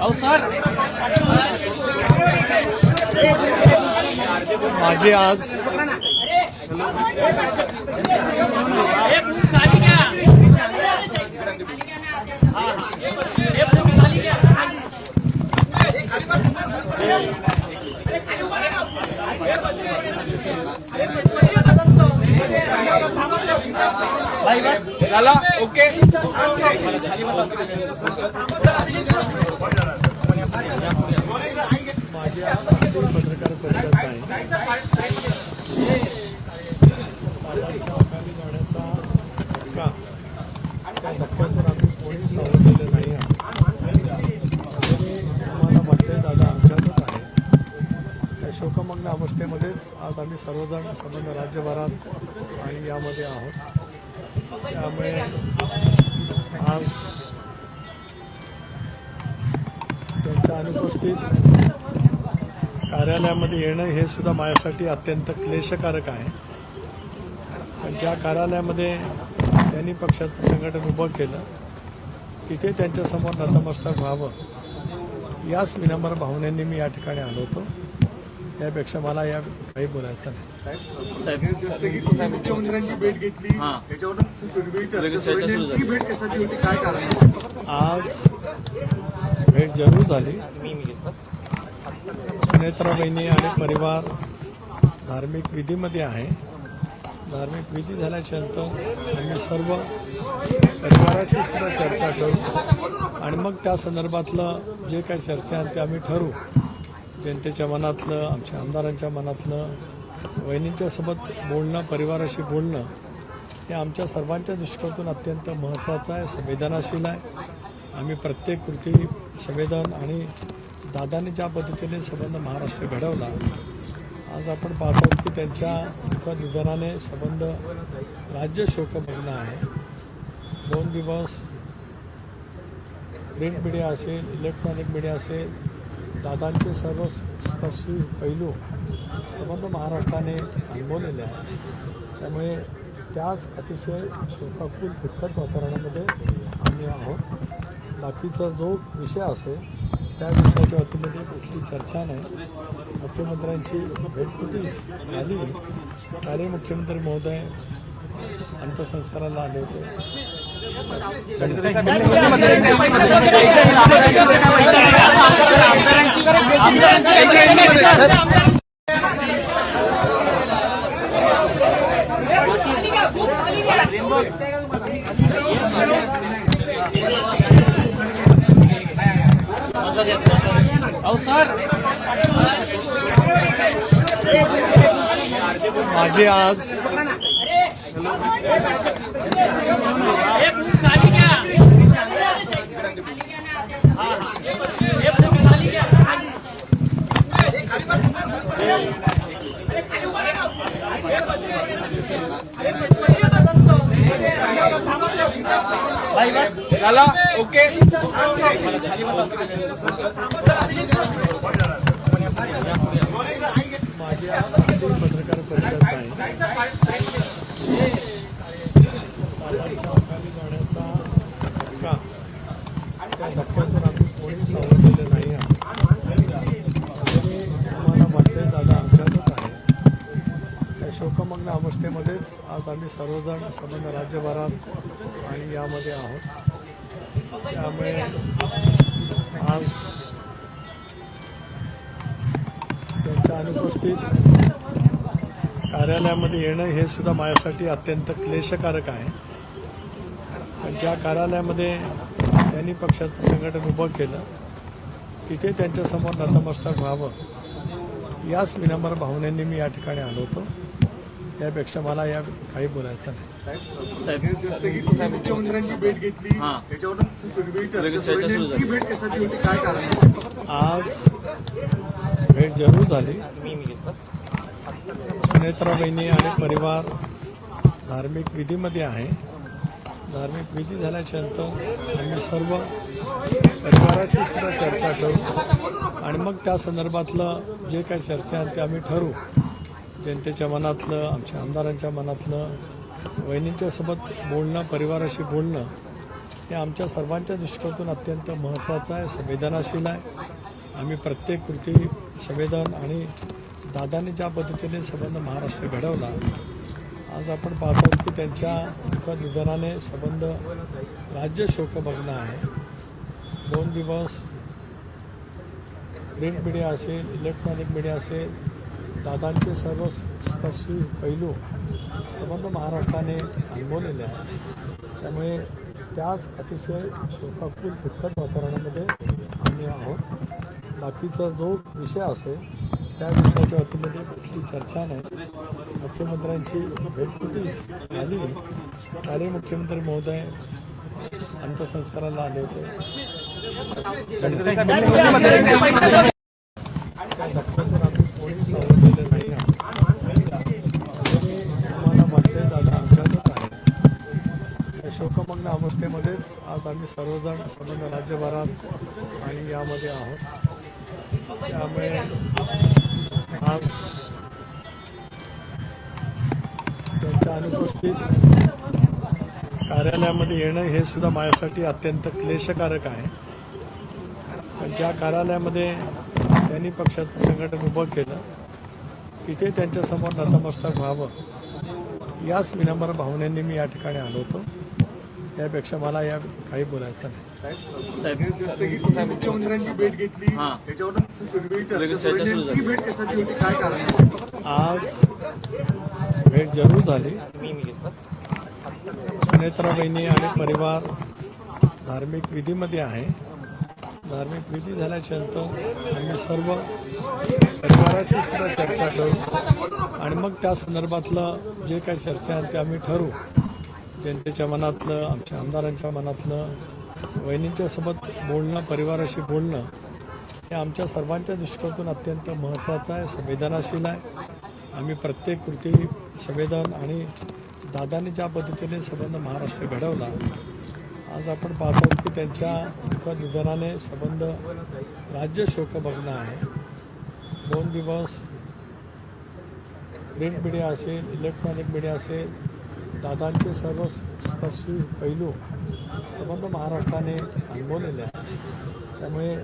अहो सर माझे आज झाला? ओके माझे आज पाटील पत्रकार परिषद नाही बाबांच्या अकाली जाण्याचा धक्का त्या धक्क्यातून आम्ही कोणी सावरलेलं नाही आहोत आम्हाला वाटतंय दादा आमच्यातच आहे त्या शोकमग्न अवस्थेमध्येच आज आम्ही सर्वजण संबंध राज्यभरात आणि यामध्ये आहोत. त्यामुळे आज त्यांच्या अनुपस्थित कार्यालयामध्ये येणं हे सुद्धा माझ्यासाठी अत्यंत क्लेशकारक आहे. पण ज्या कार्यालयामध्ये त्यांनी पक्षाचं संघटन उभं केलं तिथे त्यांच्यासमोर नतमस्तक व्हावं याच विनम्र भावनेने मी या ठिकाणी आलो होतो. यापेक्षा मला या काही बोलायचं नाही? आज भेट जरूर झाली. सुनेत्रा बहिणी आणि परिवार धार्मिक विधीमध्ये आहे. धार्मिक विधी झाल्याच्यानंतर आम्ही सर्व परिवाराशी सुद्धा चर्चा करू. आणि मग त्या संदर्भातलं जे काही चर्चा आहे ते आम्ही ठरवू. जनतेच्या मनातलं आमच्या आमदारांच्या मनातलं वहिनींच्या सोबत बोलणं परिवाराशी बोलणं हे आमच्या सर्वांच्या दृष्टिकोनातून अत्यंत महत्त्वाचं आहे संवेदनाशील आहे. आम्ही प्रत्येक कृती संवेदन आणि दादाने ज्या पद्धतीने संबंध महाराष्ट्र घडवला आज आपण पाहतो की त्यांच्या दुःखद निधनाने संबंध राज्य शोकमग्न आहे. दोन दिवस प्रिंट मीडिया असेल इलेक्ट्रॉनिक मीडिया असेल दादांचे सर्व स्पर्शी पैलू संबंध महाराष्ट्राने अनुभवलेले आहे त्यामुळे त्याच अतिशय शोकाकुल दुःखद वातावरणामध्ये आम्ही आहोत. बाकीचा जो विषय असेल त्या विषयाच्या वतीमध्ये कुठली चर्चा नाही. मुख्यमंत्र्यांची भेटकुटी झाली. कालही मुख्यमंत्री महोदय अंत्यसंस्काराला आले होते. माझे आज. झाला? ओके माझे आज पाटील पत्रकार परिषद नाही बाबांच्या अकाली जाण्याचा धक्का त्या धक्क्यातून आम्ही कोणी सावरलेलं नाही आहोत आम्हाला वाटतंय दादा आमच्यातच आहे त्या शोकमग्न अवस्थेमध्येच आज आम्ही सर्वजण संबंध राज्यभरात आणि यामध्ये आहोत. त्यामुळे आज त्यांच्या अनुपस्थित कार्यालयामध्ये येणं हे सुद्धा माझ्यासाठी अत्यंत क्लेशकारक आहे. पण ज्या कार्यालयामध्ये त्यांनी पक्षाचं संघटन उभं केलं तिथे त्यांच्यासमोर नतमस्तक व्हावं याच विनम्र भावनेने मी या ठिकाणी आलो होतो. यापेक्षा मला या काही बोलायचं नाही? आज भेट जरूर झाली. सुनेत्रा बहिणी आणि परिवार धार्मिक विधीमध्ये आहे. धार्मिक विधी झाल्याच्यानंतर आम्ही सर्व परिवाराशी सुद्धा चर्चा करू. आणि मग त्या संदर्भातलं जे काही चर्चा आहे ते आम्ही ठरवू. जनतेच्या मनातलं आमच्या आमदारांच्या मनातलं वहिनींच्या सोबत बोलणं परिवाराशी बोलणं हे आमच्या सर्वांच्या दृष्टीकोनातून अत्यंत महत्त्वाचं आहे संवेदनाशील आहे. आम्ही प्रत्येक कृती संवेदन आणि दादांनी ज्या पद्धतीने संबंध महाराष्ट्र घडवला आज आपण पाहतो की त्यांच्या दुःखद निधनाने संबंध राज्य शोकभग्न आहे. दोन दिवस प्रिंट मीडिया असेल इलेक्ट्रॉनिक मीडिया असेल दादांचे सर्व स्पर्शी पैलू संबंध महाराष्ट्राने अनुभवलेले आहेत. त्यामुळे त्याच अतिशय शोकाकुल दुःखद वातावरणामध्ये आम्ही आहोत. बाकीचा जो विषय असेल त्या विषयाच्या वतीमध्ये कुठली चर्चा नाही. मुख्यमंत्र्यांची भेटकुटी झाली कालही मुख्यमंत्री महोदय अंत्यसंस्काराला आले होते त्या धक्क्यातून आम्ही कोणी सावरलेलं नाही आहोत. आणि आम्हाला वाटते दादा आमच्यातच आहे अवस्थेमध्येच आज आम्ही सर्वजण संबंध राज्यभरात आणि यामध्ये आहोत. त्यामुळे आज त्यांच्या अनुपस्थित कार्यालयामध्ये येणं हे सुद्धा माझ्यासाठी अत्यंत क्लेशकारक आहे. पण ज्या कार्यालयामध्ये त्यांनी पक्षाचं संघटन उभं केलं तिथे त्यांच्यासमोर नतमस्तक व्हावं याच विनम्र भावनेने मी या ठिकाणी आलो होतो. त्यापेक्षा मला या काही बोलायचं नाही. आज भेट जरूर झाली. सुनेत्रा बहिणी आणि परिवार धार्मिक विधीमध्ये आहे. धार्मिक विधी झाल्याच्यानंतर आम्ही सर्व परिवाराशी सुद्धा चर्चा करू. आणि मग त्या संदर्भातलं जे काही चर्चा आहे ते आम्ही ठरवू. जनतेच्या मनातलं आमच्या आमदारांच्या मनातलं वहिनींच्या सोबत बोलणं परिवाराशी बोलणं हे आमच्या सर्वांच्या दृष्टीकोनातून अत्यंत महत्त्वाचं आहे संवेदनाशील आहे. आम्ही प्रत्येक कृती संवेदन आणि दादांनी ज्या पद्धतीने संबंध महाराष्ट्र घडवला आज आपण पाहतो की त्यांच्या दुःखद निधनाने संबंध राज्य शोकभग्न आहे. दोन दिवस प्रिंट मीडिया असेल इलेक्ट्रॉनिक मीडिया असेल दादांचे सर्व स्पर्शी पैलू संबंध महाराष्ट्राने अनुभवलेले आहेत. त्यामुळे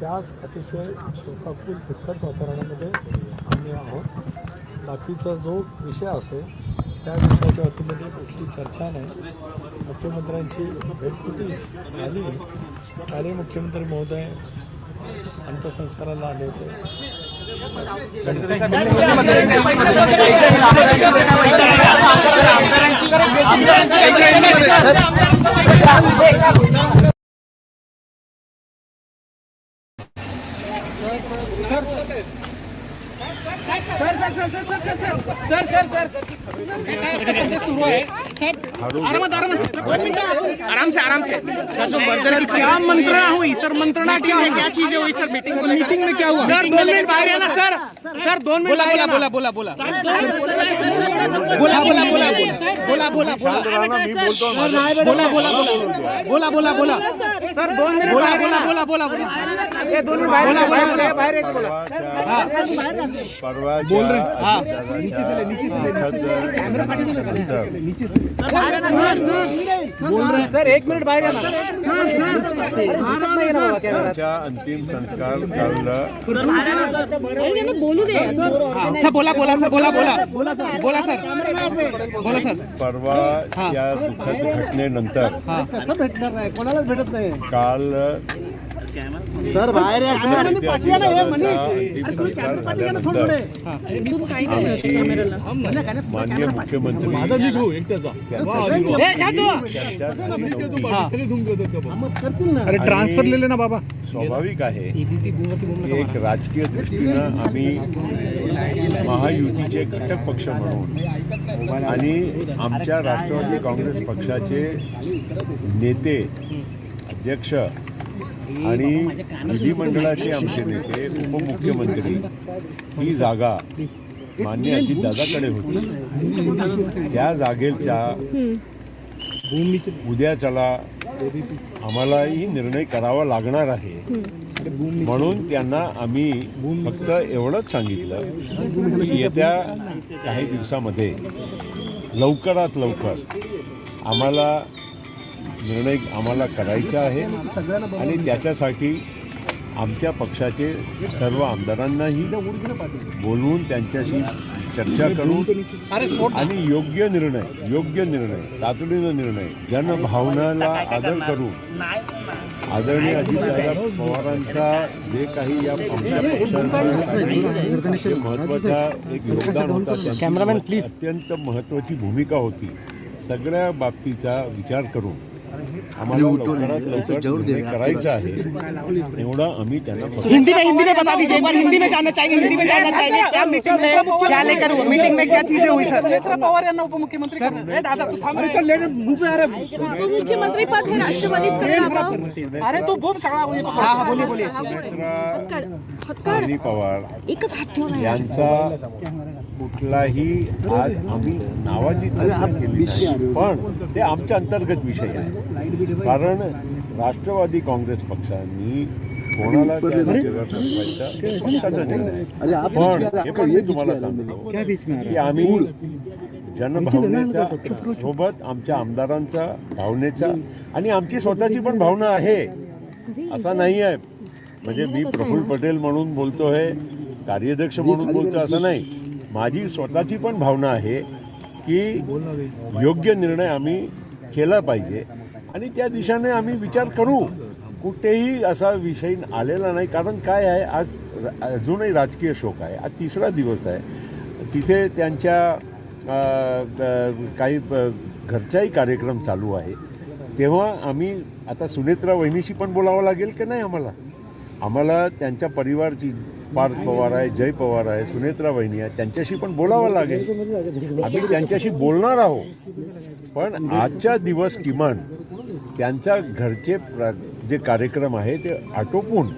त्याच अतिशय शोकाकुल दुःखद वातावरणामध्ये आम्ही आहोत. बाकीचा जो विषय असेल त्या विषयाच्या वतीमध्ये कुठली चर्चा नाही. मुख्यमंत्र्यांची भेटकुटी झाली. कालही मुख्यमंत्री महोदय अंत्यसंस्काराला आले होते. आमदारांशी आराम से आराम से सर जो मंत्रणा क्या मंत्रणा हुई सर मंत्रणा क्या हुई क्या चीज़ें हुई सर मीटिंग मीटिंग में क्या हुआ सर दोन मिनट बाहर आना सर सर दोन मिनट बोला बोला बोला बोला बोला बोला बोला बोला बोला बोला बोला बोला बोला बोला बोला सर दोन मिनिट बोला बोला बोला बोला बोला सर एक मिनिट बाहेर अंतिम संस्कार बोलू दे अच्छा बोला बोला सर बोला बोला. बोला सर. बोला सर. परवा या दुःखद घटनेनंतर भेटणार नाही? कोणालाच भेटत नाही. काल सर बाहेर या माननीय मुख्यमंत्री अरे ट्रान्सफर लिहिले ना बाबा स्वाभाविक आहे एक राजकीय दृष्टीनं आम्ही महायुतीचे घटक पक्ष म्हणून आणि आमच्या राष्ट्रवादी काँग्रेस पक्षाचे नेते अध्यक्ष आणि विधिमंडळाचे आमचे नेते उपमुख्यमंत्री ही जागा मान्य अजितदादाकडे होती. त्या जागेच्या उद्याच्याला आम्हालाही निर्णय करावा लागणार आहे. म्हणून त्यांना आम्ही फक्त एवढंच सांगितलं की येत्या काही दिवसामध्ये लवकरात लवकर आम्हाला निर्णय आम्हाला करायचा आहे. आणि त्याच्यासाठी आमच्या पक्षाचे सर्व आमदारांनाही बोलवून त्यांच्याशी चर्चा करून आणि योग्य निर्णय योग्य निर्णय तातडीनं निर्णय जनभावनाला आदर करून आदरणीय अजितदादा पवारांचा जे काही या आमच्या महत्त्वाचा एक योगदान होता कॅमेरामॅन प्लीज अत्यंत महत्वाची भूमिका होती. सगळ्या बाबतीचा विचार करून करायचा आहे. एवढा आम्ही त्यांना हिंदी में हिंदी में बता दीजिए एक बार हिंदी में जानना चाहेंगे हिंदी में जानना चाहेंगे क्या मीटिंग में क्या लेकर हुआ मीटिंग में क्या चीजें हुई सर. नेत्रा पवार यांना उपमुख्यमंत्री करणार. ए, दादा तू थांब रे. उपमुख्यमंत्री पद हे राष्ट्रवादीच करावं अरे तू बोल सगळा हा हा बोलिए बोलिए सुनेत्रा आणि पवार एकच हात ठेवला यांचा कुठलाही आज आम्ही नावाची चर्चा केली नाही. पण ते आमच्या अंतर्गत विषय आहे. कारण राष्ट्रवादी काँग्रेस पक्षांनी कोणाला पक्षाचा निर्णय आहे. पण हे पण मी तुम्हाला सांगतो की आम्ही जनभावनेच्या सोबत आमच्या आमदारांचा भावनेचा आणि आमची स्वतःची पण भावना आहे. असा नाही आहे. म्हणजे मी प्रफुल्ल पटेल म्हणून बोलतोय कार्याध्यक्ष म्हणून बोलतोय असं नाही. माझी स्वतःची पण भावना आहे की योग्य निर्णय आम्ही केला पाहिजे. आणि त्या दिशेने आम्ही विचार करू. कुठेही असा विषय आलेला नाही. कारण काय आहे आज अजूनही राजकीय शोक आहे. आज तिसरा दिवस आहे. तिथे त्यांच्या काही घरच्याही कार्यक्रम चालू आहे. तेव्हा आम्ही आता सुनेत्रा वहिनीशी पण बोलावं लागेल की नाही आम्हाला? आम्हाला त्यांच्या परिवारची पार्थ पवार आहे जय पवार आहे सुनेत्रा वहिनी आहे त्यांच्याशी पण बोलावं लागेल. आम्ही त्यांच्याशी बोलणार आहोत. पण आजच्या दिवस किमान त्यांच्या घरचे प्र जे कार्यक्रम आहे ते आटोपून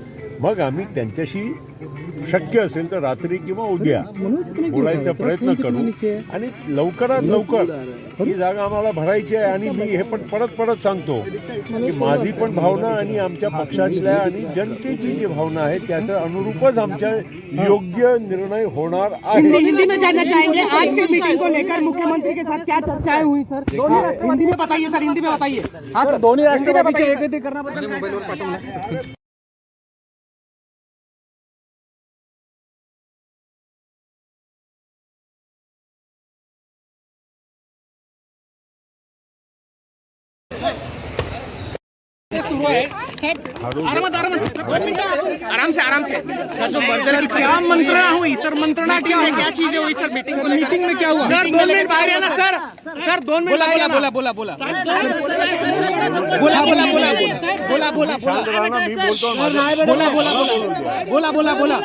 मग आम्ही त्यांच्याशी शक्य असेल तर रात्री किंवा उद्या बोलायचा प्रयत्न करू. आणि लवकरात लवकर ही जागा आम्हाला भरायची आहे आणि मी हे पण परत परत सांगतो की माझी पण भावना आणि आमच्या पक्षातल्या आणि जनतेची जी भावना आहे त्याच्या अनुरूपच आमच्या योग्य निर्णय होणार आहे. हिंदी में जानना चाहेंगे आज की मीटिंग को लेकर मुख्यमंत्री के साथ क्या चर्चाएं हुई सर हिंदी में बताइए सर हिंदी में बताइए। हाँ सर दोन्ही राष्ट्रवादीचे एकत्रीकरणाबद्दल मोबाईलवर पाठवलं आराम आराम आराम से आराम से सर जो मर्डर की क्या मंत्रणा हुई सर मंत्रणा क्या हुई क्या चीज़ें हुई सर मीटिंग को मीटिंग में क्या हुआ सर दो मिनट बाहर है। ना सर सर दो मिनट बोला बोला बोला बोला बोला बोला बोला बोला बोला बोला राहा. बोला बोला बोला बोला बोला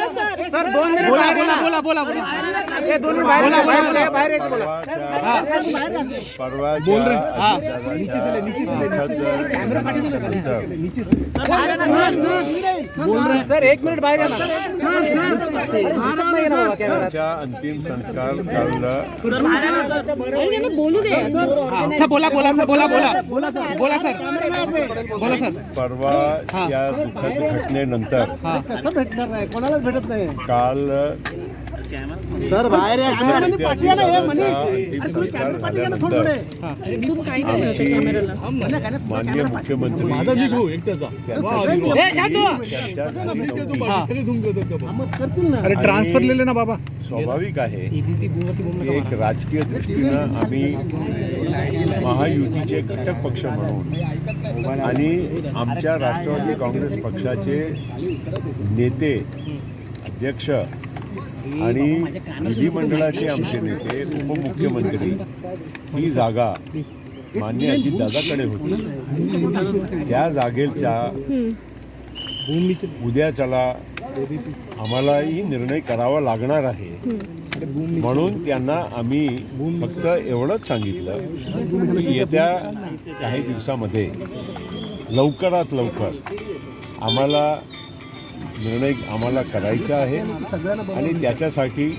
सर दोन मिनिट बोला बोला बोला बोला बोला हे। दोन बाहेर बोला बोला बाहेर यायचं बोला परवाच्या परवाच्या सर एक मिनिट बाहेर या ना त्याच्या अंतिम संस्कार काल त्यांना बोलू दे सर बोला बोला सर बोला बोला बोला सर बोला सर परवा या दुःखाच्या घटनेनंतर भेटणार नाही कोणालाच भेटत नाही काल सर बाहेर माननीय मुख्यमंत्री चर्चा झाली नव्हती. अरे ट्रान्सफर लिहिले ना बाबा. स्वाभाविक आहे की एक राजकीय दृष्टीनं आम्ही महायुतीचे घटक पक्ष म्हणून आणि आमच्या राष्ट्रवादी काँग्रेस पक्षाचे नेते अध्यक्ष आणि विधिमंडळाचे आमचे नेते उपमुख्यमंत्री ही जागा मान्य अजितदादाकडे होती. त्या जागेच्या उद्याच्याला आम्हालाही निर्णय करावा लागणार आहे. म्हणून त्यांना आम्ही फक्त एवढंच सांगितलं की येत्या काही दिवसामध्ये लवकरात लवकर आम्हाला निर्णय आम्हाला करायचा आहे आणि त्याच्यासाठी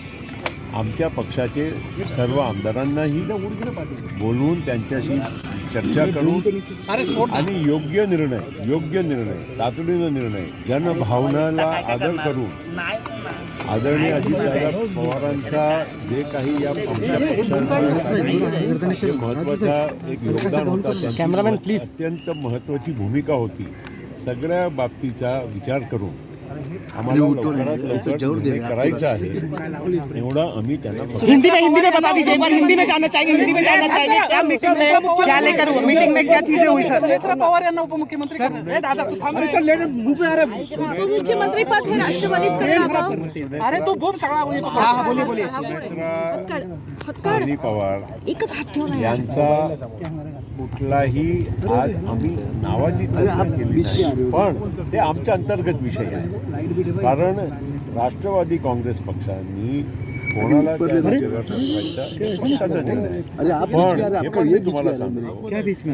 आमच्या पक्षाचे सर्व आमदारांनाही बोलवून त्यांच्याशी चर्चा करून. आणि योग्य निर्णय योग्य निर्णय तातडीनं निर्णय जनभावनाला आदर करून आदरणीय अजितदादा पवारांचा जे काही या आमच्या पक्षाचा महत्त्वाचा एक योगदान होता त्यांची अत्यंत महत्वाची भूमिका होती सगळ्या बाबतीचा विचार करून करायचा आहे. एवढा आम्ही त्यांना हिंदी में हिंदी में बता दीजिए एक बार हिंदी में जानना चाहेंगे हिंदी में जानना चाहेंगे क्या मीटिंग में क्या लेकर हुआ मीटिंग में क्या चीजें हुई सर नेत्रा पवार यांना उपमुख्यमंत्री करणार. ए दादा तू थांब रे. उपमुख्यमंत्री पद हे राष्ट्रवादीचकडे राहावं अरे तू बोल सगळा बोल. हाँ हाँ बोलिए बोलिए। सुनेत्रा अनिल पवार एकच हात ठेवला यांचा कुठलाही आज आम्ही नावाची चर्चा केली नाही. पण ते आमच्या अंतर्गत विषय आहे. कारण राष्ट्रवादी काँग्रेस पक्षांनी कोणाला पक्षाचा निर्णय. पण हे पण मी तुम्हाला सांगतो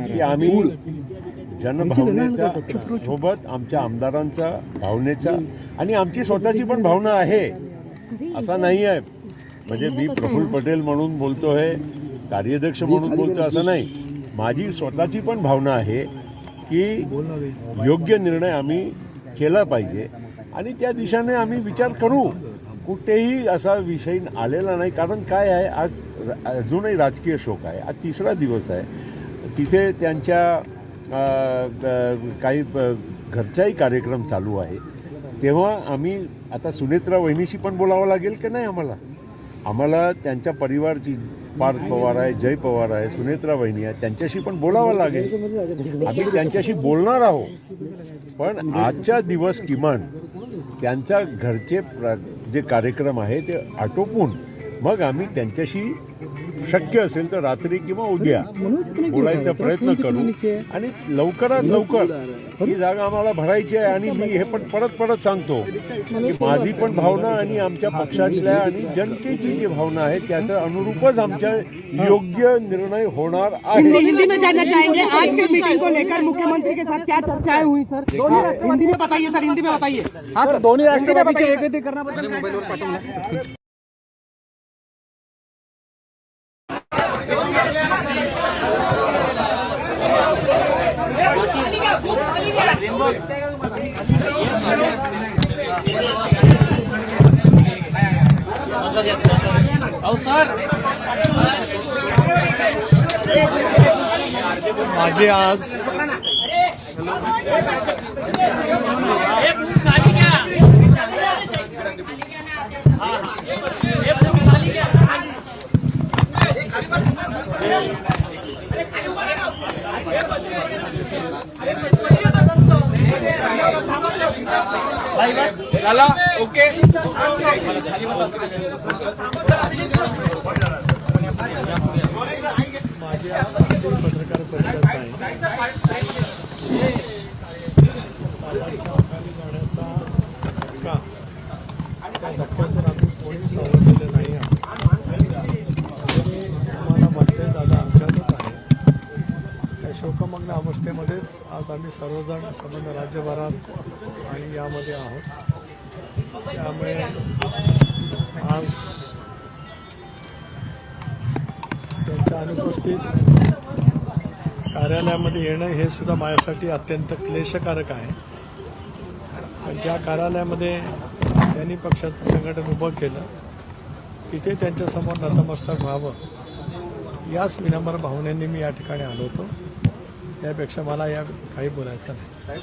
की आम्ही जनभावनेच्या सोबत आमच्या आमदारांचा भावनेच्या आणि आमची स्वतःची पण भावना आहे. असा नाही आहे. म्हणजे मी प्रफुल्ल पटेल म्हणून बोलतोय कार्याध्यक्ष म्हणून बोलतोय असं नाही. माझी स्वतःची पण भावना आहे की योग्य निर्णय आम्ही केला पाहिजे. आणि त्या दिशेने आम्ही विचार करू. कुठेही असा विषय आलेला नाही. कारण काय आहे आज अजूनही राजकीय शोक आहे. आज तिसरा दिवस आहे. तिथे त्यांच्या काही घरच्याही घरचाही कार्यक्रम चालू आहे. तेव्हा आम्ही आता सुनेत्रा वहिनीशी पण बोलावं लागेल की नाही आम्हाला? आम्हाला त्यांच्या परिवारची पार्थ पवार आहे जय पवार आहे सुनेत्रा वहिनी आहे त्यांच्याशी पण बोलावं लागेल. आम्ही त्यांच्याशी बोलणार आहोत. पण आजच्या दिवस किमान त्यांच्या घरचे प्र जे कार्यक्रम आहे ते आटोपून मग आम्ही त्यांच्याशी शक्य असेल तर रात्री किंवा उद्या बोलायचा प्रयत्न करू. आणि लवकरात लवकर ही जागा आम्हाला भरायची आहे आणि मी हे पण परत परत सांगतो की माझी पण भावना आणि आमच्या पक्षातल्या आणि जनतेची जी भावना आहे त्याच्या अनुरूपच आमच्या योग्य निर्णय होणार आहे. हिंदी में जानना चाहेंगे आज की मीटिंग को लेकर मुख्यमंत्री के साथ क्या चर्चाएं हुई सर हिंदी में बताइए सर हिंदी में बताइए। हाँ सर दोन्ही राष्ट्रवादीचे एकत्रीकरणाबद्दल माझे आज झाला? ओके. माझी पत्रकार परिषद आहे बाबांच्या अकाली जाण्याचा धक्का त्या धक्क्यातून आम्ही कोणी सावरलेले नाही आहोत आणि आम्हाला वाटते दादा आमच्यातच आहे त्या शोकमग्न अवस्थेमध्येच आज आम्ही सर्वजण संबंध राज्यभरात आणि यामध्ये आहोत. त्यामुळे आज त्यांच्या अनुपस्थित कार्यालयामध्ये येणं हे सुद्धा माझ्यासाठी अत्यंत क्लेशकारक आहे. पण ज्या कार्यालयामध्ये त्यांनी पक्षाचं संघटन उभं केलं तिथे त्यांच्यासमोर नतमस्तक व्हावं याच विनम्र भावनेने मी या ठिकाणी आलो होतो. यापेक्षा मला या काही बोलायचं नाही.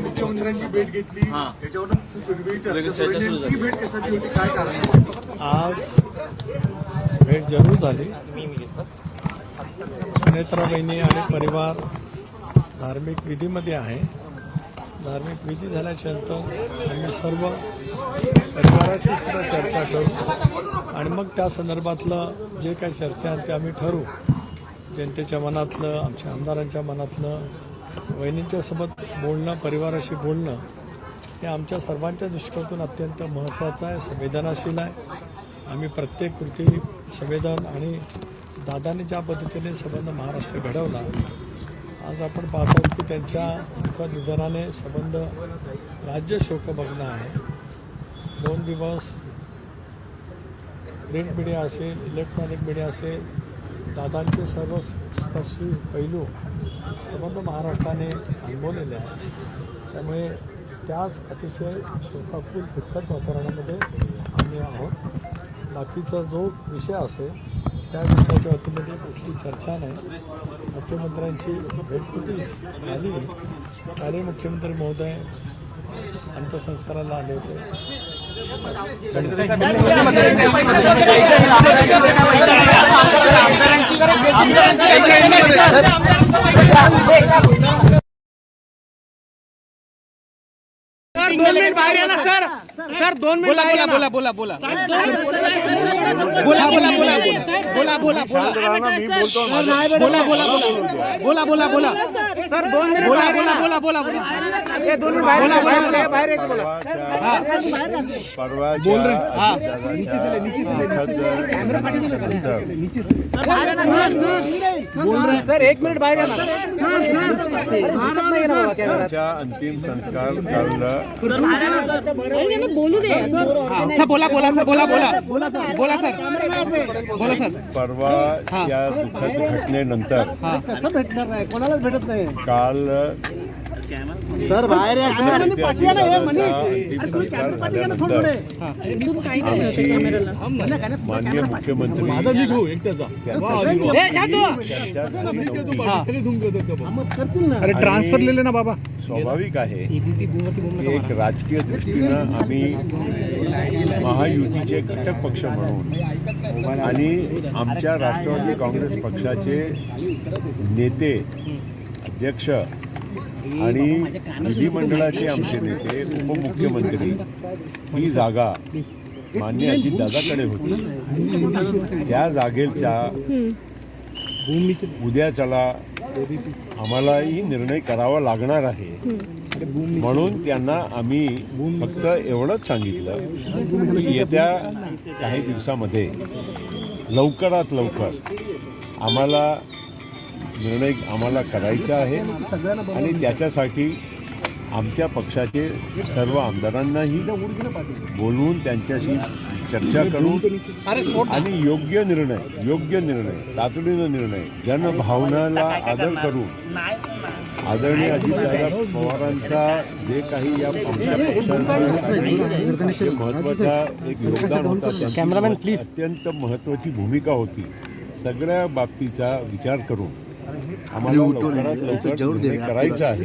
मुख्यमंत्र्यांची भेट घेतली. त्याच्यावर खूप वेगवेगळी चर्चा सुरू आहे. नेमकी भेट कशाची होती? काय कारण? आहे? आज भेट जरूर झाली. सुनेत्रा बहिणी आणि परिवार धार्मिक विधीमध्ये आहे. धार्मिक विधी झाल्याच्यानंतर आम्ही सर्व परिवाराशी सुद्धा चर्चा करू. आणि मग त्या संदर्भातलं जे काही चर्चा आहे ते आम्ही ठरवू. जनतेच्या मनातलं आमच्या आमदारांच्या मनातलं वहिनींच्या सोबत बोलणं परिवाराशी बोलणं हे आमच्या सर्वांच्या दृष्टिकोनातून अत्यंत महत्त्वाचं आहे संवेदनाशील आहे. आम्ही प्रत्येक कृती संवेदन आणि दादाने ज्या पद्धतीने संबंध महाराष्ट्र घडवला आज आपण पाहतो की त्यांच्या दुःखद निधनाने संबंध राज्य शोकभग्न आहे. दोन दिवस प्रिंट मीडिया असेल इलेक्ट्रॉनिक मीडिया असेल दादांचे सर्व स्पर्शी पैलू संबंध महाराष्ट्राने अनुभवलेले आहे त्यामुळे त्याच अतिशय शोकाकुल दुःखद वातावरणामध्ये आम्ही आहोत. बाकीचा जो विषय असेल त्या विषयाच्या वतीमध्ये कुठली चर्चा नाही. मुख्यमंत्र्यांची भेटकुटी झाली. त्याने मुख्यमंत्री महोदय अंत्यसंस्काराला आले होते. साहेब बाहेर या ना सर. सर दोन मिनिट बोला बोला बोला बोला साहेब, बोला, बोला बोला बोला बोला बोला बोला. बोला बोला बोला. बोला बोला बोला बोला सर दोन मिनिट बोला बोला बोला बोला. बोला हे दोन बाहेर बोला बोला बोला. बाहेर यायचं बोला. परवाच्या- परवाच्या जगाच्या सर एक मिनिट बाहेर या ना. Sir, sir. अंतिम संस्कार कालला बोलू दे सर बोला बोला सर बोला बोला. बोला सर. बोला सर. परवाच्या दुःखद घटनेनंतर कोणालाच भेटत नाही. काल स्कॅम सर बाहेर या मुख्यमंत्री माझा मी घेऊ एकट्याचा अरे ट्रान्सफर लिहिले ना बाबा स्वाभाविक आहे एक राजकीय दृष्टीनं आम्ही महायुतीचे घटक पक्ष म्हणून आणि आमच्या राष्ट्रवादी काँग्रेस पक्षाचे नेते अध्यक्ष आणि विधिमंडळाचे आमचे नेते उपमुख्यमंत्री ही जागा मान्य अजितदादाकडे होती. त्या जागेच्या उद्याच्याला आम्हालाही निर्णय करावा लागणार आहे. म्हणून त्यांना आम्ही फक्त एवढंच सांगितलं की येत्या काही दिवसामध्ये लवकरात लवकर आम्हाला निर्णय आम्हाला करायचा आहे आणि त्याच्यासाठी आमच्या पक्षाचे सर्व आमदारांनाही बोलवून त्यांच्याशी चर्चा करून आणि योग्य निर्णय योग्य निर्णय तातडीनं निर्णय जनभावनाला आदर करून आदरणीय अजितदादा पवारांचा जे काही या आमच्या पक्षासाठी जे महत्त्वाचा एक योगदान होता अत्यंत महत्वाची भूमिका होती. सगळ्या बाबतीचा विचार करून आम्हाला लवकरात लवकर निर्णय करायचा आहे.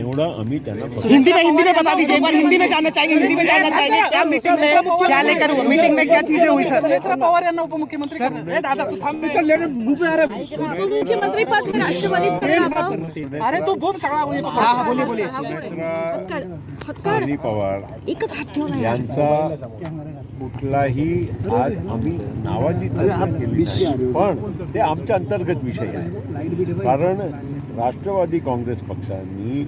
एवढं आम्ही त्यांना पत्र- हिंदी में हिंदी में बता दीजिए। एक बार हिंदी में जानना चाहेंगे हिंदी में जानना चाहेंगे क्या मीटिंग में क्या लेकर हुआ? मीटिंग में क्या चीजें हुई सर नेत्रा पवार यांना उपमुख्यमंत्री दादा तू थांब उपमुख्यमंत्री पद राष्ट्रवादीच करावं अरे तू खूप सगळा हा हा बोलिए बोलिए. हरी पवार. एकच हात ठेवला यांचा कुठलाही आज आम्ही नावाची चर्चा केली नाही. पण ते आमच्या अंतर्गत विषय आहे. कारण राष्ट्रवादी काँग्रेस पक्षांनी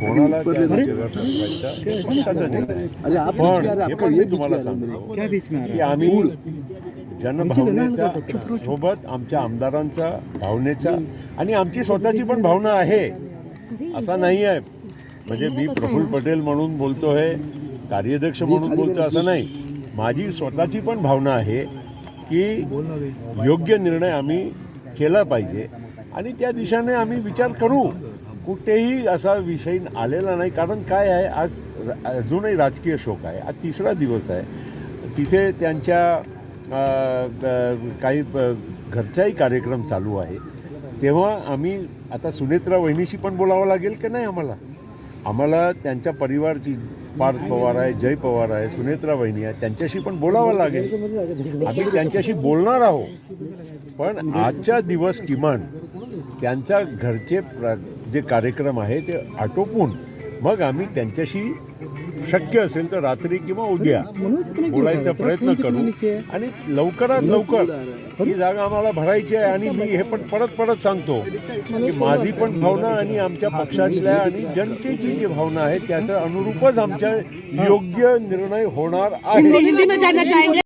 कोणाला त्या जागेवर बसवायचा हे पक्षाचा निर्णय आहे. पण हे पण मी तुम्हाला सांगतो की. आम्ही जनभावनेचा सोबत आमच्या आमदारांचा भावनेचा आणि आमची स्वतःची पण भावना आहे. असा नाही आहे म्हणजे मी प्रफुल्ल पटेल म्हणून बोलतोय कार्याध्यक्ष म्हणून बोलतोय असं नाही. माझी स्वतःची पण भावना आहे की योग्य निर्णय आम्ही केला पाहिजे आणि त्या दिशेने आम्ही विचार करू. कुठेही असा विषय आलेला नाही. कारण काय आहे आज अजूनही राजकीय शोक आहे. आज तिसरा दिवस आहे. तिथे त्यांच्या काही घरचाही कार्यक्रम चालू आहे. तेव्हा आम्ही आता सुनेत्रा वहिनीशी पण बोलावं लागेल की नाही आम्हाला? आम्हाला त्यांच्या परिवारची पार्थ पवार आहे जय पवार आहे सुनेत्रा वहिनी आहे त्यांच्याशी पण बोलावं लागेल. आम्ही त्यांच्याशी बोलणार आहोत. पण आजच्या दिवस किमान त्यांच्या घरचे प्र जे कार्यक्रम आहे ते आटोपून मग आम्ही त्यांच्याशी शक्य असेल तर रात्री किंवा उद्या बोलायचा प्रयत्न करू. आणि लवकरात लवकर ही जागा आम्हाला भरायची आहे आणि मी हे पण परत परत सांगतो की माझी पण भावना आणि आमच्या पक्षातल्या आणि जनतेची जी भावना आहे त्याच्या अनुरूपच आमच्या योग्य निर्णय होणार आहे.